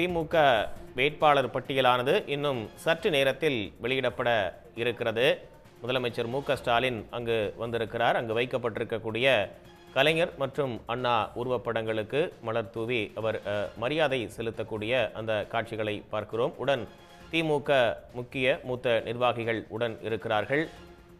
திமுக வேட்பாளர் பட்டியலானது இன்னும் சற்று நேரத்தில் வெளியிடப்பட இருக்கிறது. முதலமைச்சர் மு ஸ்டாலின் அங்கு வந்திருக்கிறார். அங்கு வைக்கப்பட்டிருக்கக்கூடிய கலைஞர் மற்றும் அண்ணா உருவப்படங்களுக்கு மலர் தூவி அவர் மரியாதை செலுத்தக்கூடிய அந்த காட்சிகளை பார்க்கிறோம். உடன் திமுக முக்கிய மூத்த நிர்வாகிகள் உடன் இருக்கிறார்கள்.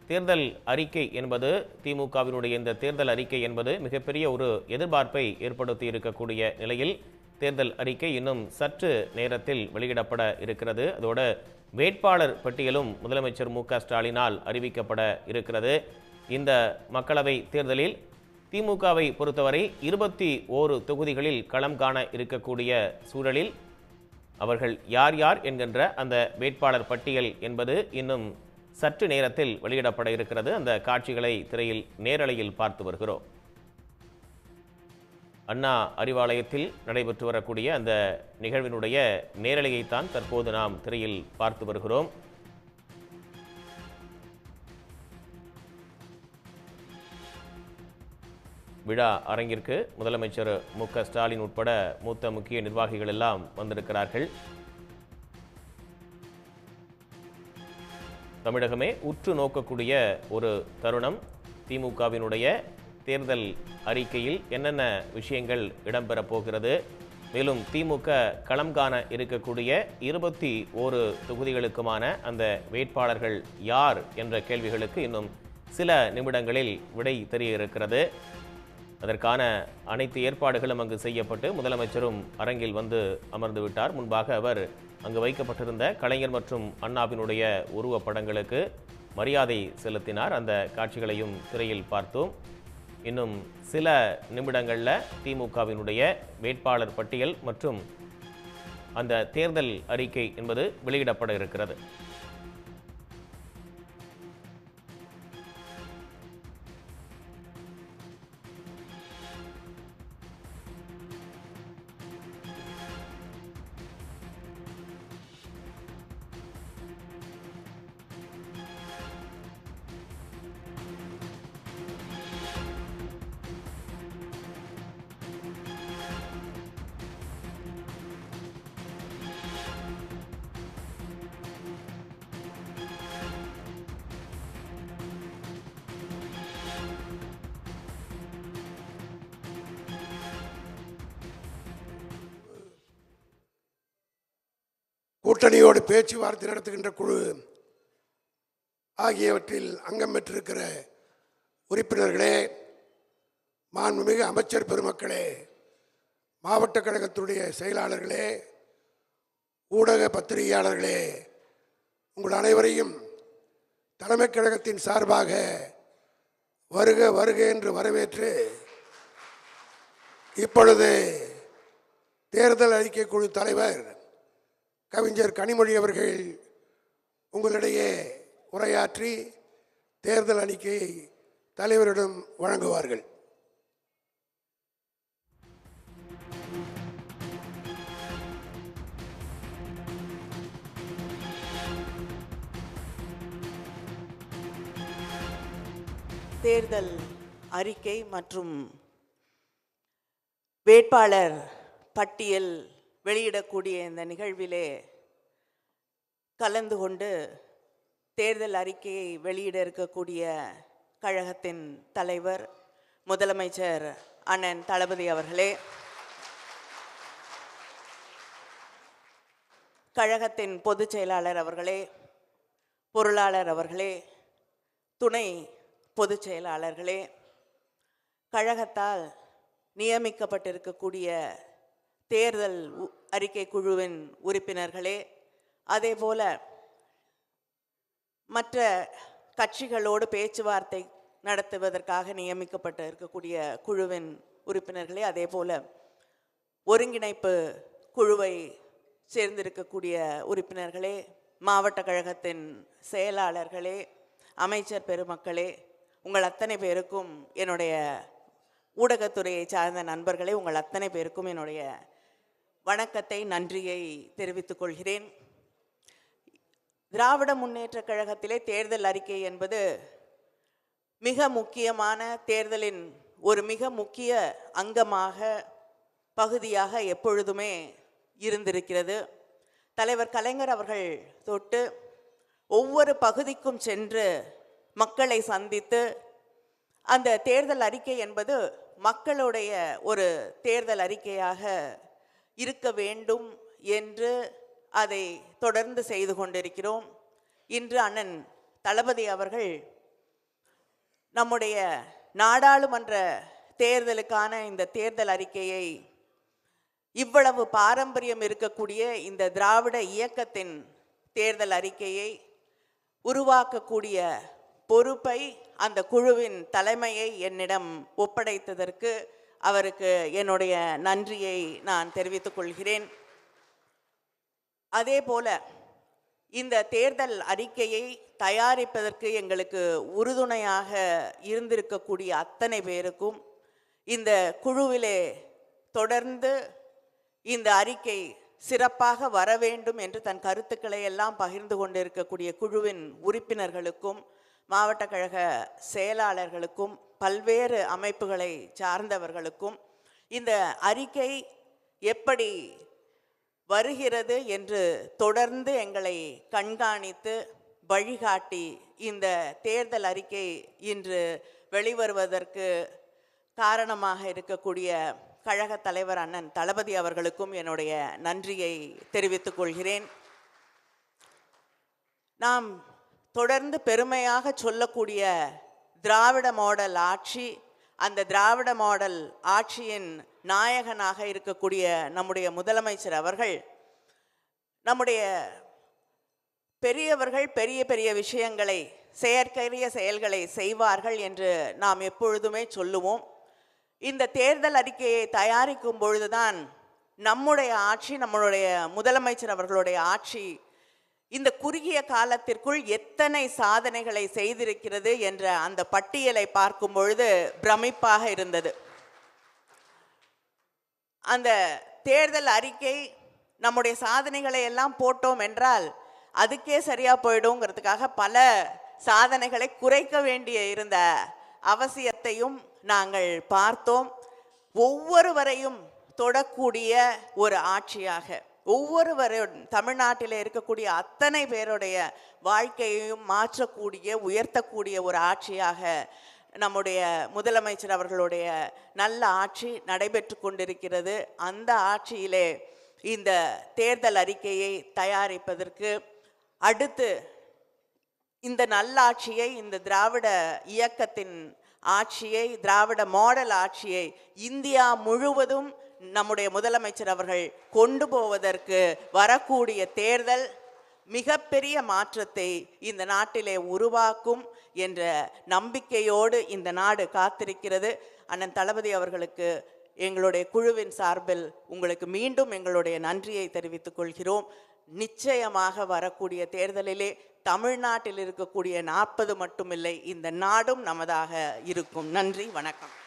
தேர்தல் அறிக்கை என்பது திமுகவினுடைய இந்த தேர்தல் அறிக்கை என்பது மிகப்பெரிய ஒரு எதிர்பார்ப்பை ஏற்படுத்தி இருக்கக்கூடிய நிலையில் தேர்தல் அறிக்கை இன்னும் சற்று நேரத்தில் வெளியிடப்பட இருக்கிறது. அதோடு வேட்பாளர் பட்டியலும் முதலமைச்சர் மு க ஸ்டாலினால் அறிவிக்கப்பட இருக்கிறது. இந்த மக்களவை தேர்தலில் திமுகவை பொறுத்தவரை இருபத்தி ஓரு தொகுதிகளில் களம் காண இருக்கக்கூடிய சூழலில் அவர்கள் யார் யார் என்கின்ற அந்த வேட்பாளர் பட்டியல் என்பது இன்னும் சற்று நேரத்தில் வெளியிடப்பட இருக்கிறது. அந்த காட்சிகளை திரையில் நேரலையில் பார்த்து வருகிறோம். அண்ணா அறிவாலயத்தில் நடைபெற்று வரக்கூடிய அந்த நிகழ்வினுடைய நேரலையைத்தான் தற்போது நாம் திரையில் பார்த்து வருகிறோம். விழா அரங்கிற்கு முதலமைச்சர் மு. க. ஸ்டாலின் உட்பட மூத்த முக்கிய நிர்வாகிகள் எல்லாம் வந்திருக்கிறார்கள். தமிழகமே உற்று நோக்கக்கூடிய ஒரு தருணம். திமுகவினுடைய தேர்தல் அறிக்கையில் என்னென்ன விஷயங்கள் இடம்பெறப் போகிறது மேலும் திமுக களம் காண இருக்கக்கூடிய இருபத்தி ஓரு தொகுதிகளுக்குமான அந்த வேட்பாளர்கள் யார் என்ற கேள்விகளுக்கு இன்னும் சில நிமிடங்களில் விடை தெரிய இருக்கிறது அதற்கான அனைத்து ஏற்பாடுகளும் அங்கு செய்யப்பட்டு முதலமைச்சரும் அரங்கில் வந்து அமர்ந்து விட்டார். முன்பாக அவர் அங்கு வைக்கப்பட்டிருந்த கலைஞர் மற்றும் அண்ணாவினுடைய உருவப்படங்களுக்கு மரியாதை செலுத்தினார். அந்த காட்சிகளையும் திரையில் பார்த்தோம். இன்னும் சில நிமிடங்களில் திமுகவினுடைய வேட்பாளர் பட்டியல் மற்றும் அந்த தேர்தல் அறிக்கை என்பது வெளியிடப்பட இருக்கிறது. கூட்டணியோடு பேச்சுவார்த்தை நடத்துகின்ற குழு ஆகியவற்றில் அங்கம் பெற்றிருக்கிற உறுப்பினர்களே மாண்புமிகு அமைச்சர் பெருமக்களே மாவட்ட கழகத்துடைய செயலாளர்களே ஊடக பத்திரிகையாளர்களே உங்கள் அனைவரையும் தலைமைக் கழகத்தின் சார்பாக வருக வருக என்று வரவேற்று இப்பொழுது தேர்தல் அறிக்கை குழு தலைவர் கவிஞர் கனிமொழி அவர்கள் உங்களிடையே உரையாற்றி தேர்தல் அறிக்கையை தலைவரிடம் வழங்குவார்கள். தேர்தல் அறிக்கை மற்றும் வேட்பாளர் பட்டியல் வெளியிடக்கூடிய இந்த நிகழ்விலே கலந்து கொண்டு தேர்தல் அறிக்கையை வெளியிட இருக்கக்கூடிய கழகத்தின் தலைவர் முதலமைச்சர் அண்ணன் தளபதி அவர்களே கழகத்தின் பொதுச் செயலாளர் அவர்களே பொருளாளர் அவர்களே துணை பொதுச் செயலாளர்களே கழகத்தால் நியமிக்கப்பட்டிருக்கக்கூடிய தேர்தல் உ- அறிக்கை குழுவின் உறுப்பினர்களே அதேபோல மற்ற கட்சிகளோடு பேச்சுவார்த்தை நடத்துவதற்காக நியமிக்கப்பட்டு இருக்கக்கூடிய குழுவின் உறுப்பினர்களே அதேபோல ஒருங்கிணைப்பு குழுவை சேர்ந்திருக்கக்கூடிய உறுப்பினர்களே மாவட்ட கழகத்தின் செயலாளர்களே அமைச்சர் பெருமக்களே உங்கள் அத்தனை பேருக்கும் என்னுடைய ஊடகத்துறையை சார்ந்த நண்பர்களே உங்கள் அத்தனை பேருக்கும் என்னுடைய வணக்கத்தை நன்றியை தெரிவித்துக் கொள்கிறேன். திராவிட முன்னேற்றக் கழகத்திலே தேர்தல் அறிக்கை என்பது மிக முக்கியமான தேர்தலின் ஒரு மிக முக்கிய அங்கமாக பகுதியாக எப்பொழுதுமே இருந்திருக்கிறது. தலைவர் கலைஞர் அவர்கள் தொட்டு ஒவ்வொரு பகுதிக்கும் சென்று மக்களை சந்தித்து அந்த தேர்தல் அறிக்கை என்பது மக்களுடைய ஒரு தேர்தல் அறிக்கையாக இருக்க வேண்டும் என்று அதை தொடர்ந்து செய்து கொண்டிருக்கிறோம். இன்று அண்ணன் தளபதி அவர்கள் நம்முடைய நாடாளுமன்ற தேர்தலுக்கான இந்த தேர்தல் அறிக்கையை இவ்வளவு பாரம்பரியம் இருக்கக்கூடிய இந்த திராவிட இயக்கத்தின் தேர்தல் அறிக்கையை உருவாக்கக்கூடிய பொறுப்பை அந்த குழுவின் தலைமையை என்னிடம் ஒப்படைத்ததற்கு அவருக்கு என்னுடைய நன்றியை நான் தெரிவித்துக் கொள்கிறேன். அதே போல இந்த தேர்தல் அறிக்கையை தயாரிப்பதற்கு எங்களுக்கு உறுதுணையாக இருந்திருக்கக்கூடிய அத்தனை பேருக்கும் இந்த குழுவிலே தொடர்ந்து இந்த அறிக்கை சிறப்பாக வர வேண்டும் என்று தன் கருத்துக்களை எல்லாம் பகிர்ந்து கொண்டிருக்கக்கூடிய குழுவின் உறுப்பினர்களுக்கும் மாவட்ட கழக செயலாளர்களுக்கும் பல்வேறு அமைப்புகளை சார்ந்தவர்களுக்கும் இந்த அறிக்கை எப்படி வருகிறது என்று தொடர்ந்து எங்களை கண்காணித்து வழிகாட்டி இந்த தேர்தல் அறிக்கை இன்று வெளிவருவதற்கு காரணமாக இருக்கக்கூடிய கழக தலைவர் அண்ணன் தளபதி அவர்களுக்கும் என்னுடைய நன்றியை தெரிவித்துக் கொள்கிறேன். நாம் தொடர்ந்து பெருமையாக சொல்லக்கூடிய திராவிட மாடல் ஆட்சி அந்த திராவிட மாடல் ஆட்சியின் நாயகனாக இருக்கக்கூடிய நம்முடைய முதலமைச்சர் அவர்கள் நம்முடைய பெரியவர்கள் பெரிய பெரிய விஷயங்களை செயற்கரிய செயல்களை செய்வார்கள் என்று நாம் எப்பொழுதுமே சொல்லுவோம். இந்த தேர்தல் அறிக்கையை தயாரிக்கும் பொழுதுதான் நம்முடைய ஆட்சி நம்மளுடைய முதலமைச்சர் அவர்களுடைய ஆட்சி இந்த குறுகிய காலத்திற்குள் எத்தனை சாதனைகளை செய்திருக்கிறது என்ற அந்த பட்டியலை பார்க்கும் பொழுது பிரமிப்பாக இருந்தது. அந்த தேர்தல் அறிக்கை நம்முடைய சாதனைகளை எல்லாம் போட்டோம் என்றால் அதுக்கே சரியா போயிடுங்கிறதுக்காக பல சாதனைகளை குறைக்க வேண்டிய இருந்த அவசியத்தையும் நாங்கள் பார்த்தோம். ஒவ்வொருவரையும் தொடக்கூடிய ஒரு ஆட்சியாக. ஒவ்வொருவரும் தமிழ்நாட்டில் இருக்கக்கூடிய அத்தனை பேருடைய வாழ்க்கையையும் மாற்றக்கூடிய உயர்த்தக்கூடிய ஒரு ஆட்சியாக நம்முடைய முதலமைச்சர் அவர்களுடைய நல்ல ஆட்சி நடைபெற்று கொண்டிருக்கிறது. அந்த ஆட்சியிலே இந்த தேர்தல் அறிக்கையை தயாரிப்பதற்கு அடுத்து இந்த நல்லாட்சியை இந்த திராவிட இயக்கத்தின் ஆட்சியை திராவிட மாடல் ஆட்சியை இந்தியா முழுவதும் நம்முடைய முதலமைச்சர் அவர்கள் கொண்டு போவதற்கு வரக்கூடிய தேர்தல் மிகப்பெரிய மாற்றத்தை இந்த நாட்டிலே உருவாக்கும் என்ற நம்பிக்கையோடு இந்த நாடு காத்திருக்கிறது. அண்ணன் தளபதி அவர்களுக்கு எங்களுடைய குழுவின் சார்பில் உங்களுக்கு மீண்டும் எங்களுடைய நன்றியை தெரிவித்துக் கொள்கிறோம். நிச்சயமாக வரக்கூடிய தேர்தலிலே தமிழ்நாட்டில் இருக்கக்கூடிய நாற்பது மட்டுமில்லை இந்த நாடும் நமதாக இருக்கும். நன்றி வணக்கம்.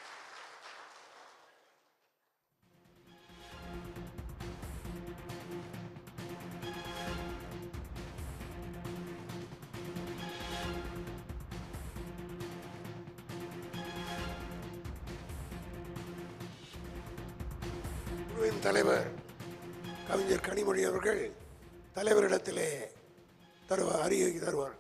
தலைவர் கவிஞர் கனிமொழி அவர்கள் தலைவரிடத்திலே தருவார் அறிக்கை தருவார்.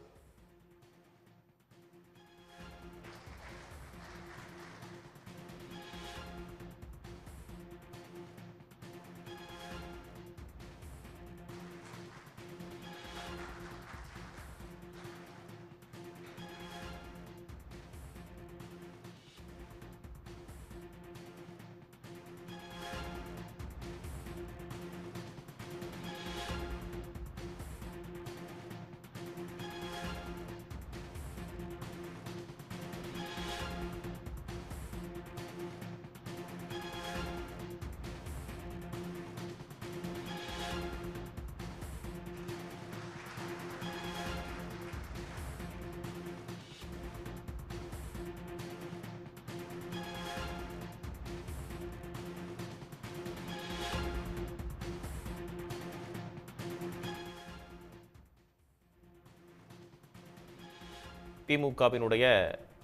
திமுகவினுடைய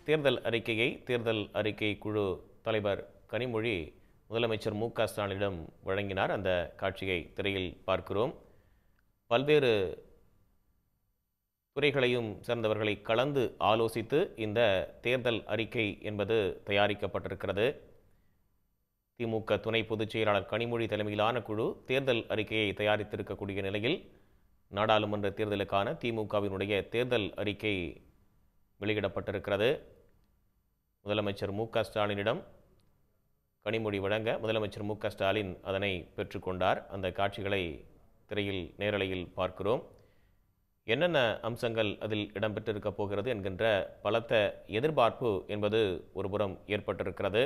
தேர்தல் அறிக்கையை தேர்தல் அறிக்கை குழு தலைவர் கனிமொழி முதலமைச்சர் மு க ஸ்டாலினிடம் வழங்கினார். அந்த காட்சியை திரையில் பார்க்கிறோம். பல்வேறு துறைகளையும் சேர்ந்தவர்களை கலந்து ஆலோசித்து இந்த தேர்தல் அறிக்கை என்பது தயாரிக்கப்பட்டிருக்கிறது. திமுக துணை பொதுச் செயலாளர் கனிமொழி தலைமையிலான குழு தேர்தல் அறிக்கையை தயாரித்திருக்கக்கூடிய நிலையில் நாடாளுமன்ற தேர்தலுக்கான திமுகவினுடைய தேர்தல் அறிக்கை வெளியிடப்பட்டிருக்கிறது. முதலமைச்சர் மு ஸ்டாலினிடம் கனிமொழி வழங்க முதலமைச்சர் மு ஸ்டாலின் அதனை பெற்றுக்கொண்டார். அந்த காட்சிகளை திரையில் நேரலையில் பார்க்கிறோம். என்னென்ன அம்சங்கள் அதில் இடம்பெற்றிருக்க போகிறது என்கின்ற பலத்த எதிர்பார்ப்பு என்பது ஒருபுறம் ஏற்பட்டிருக்கிறது.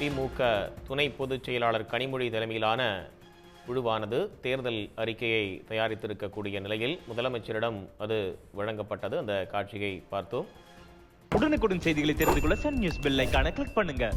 திமுக துணை பொதுச் செயலாளர் கனிமொழி தலைமையிலான குழுவானது தேர்தல் அறிக்கையை தயாரித்திருக்கக்கூடிய நிலையில் முதலமைச்சரிடம் அது வழங்கப்பட்டது. அந்த காட்சியை பார்த்தோம். உடனுக்குடன் செய்திகளை தெரிந்து கொள்ள சன் நியூஸ் பெல் ஐகானை கிளிக் பண்ணுங்கள்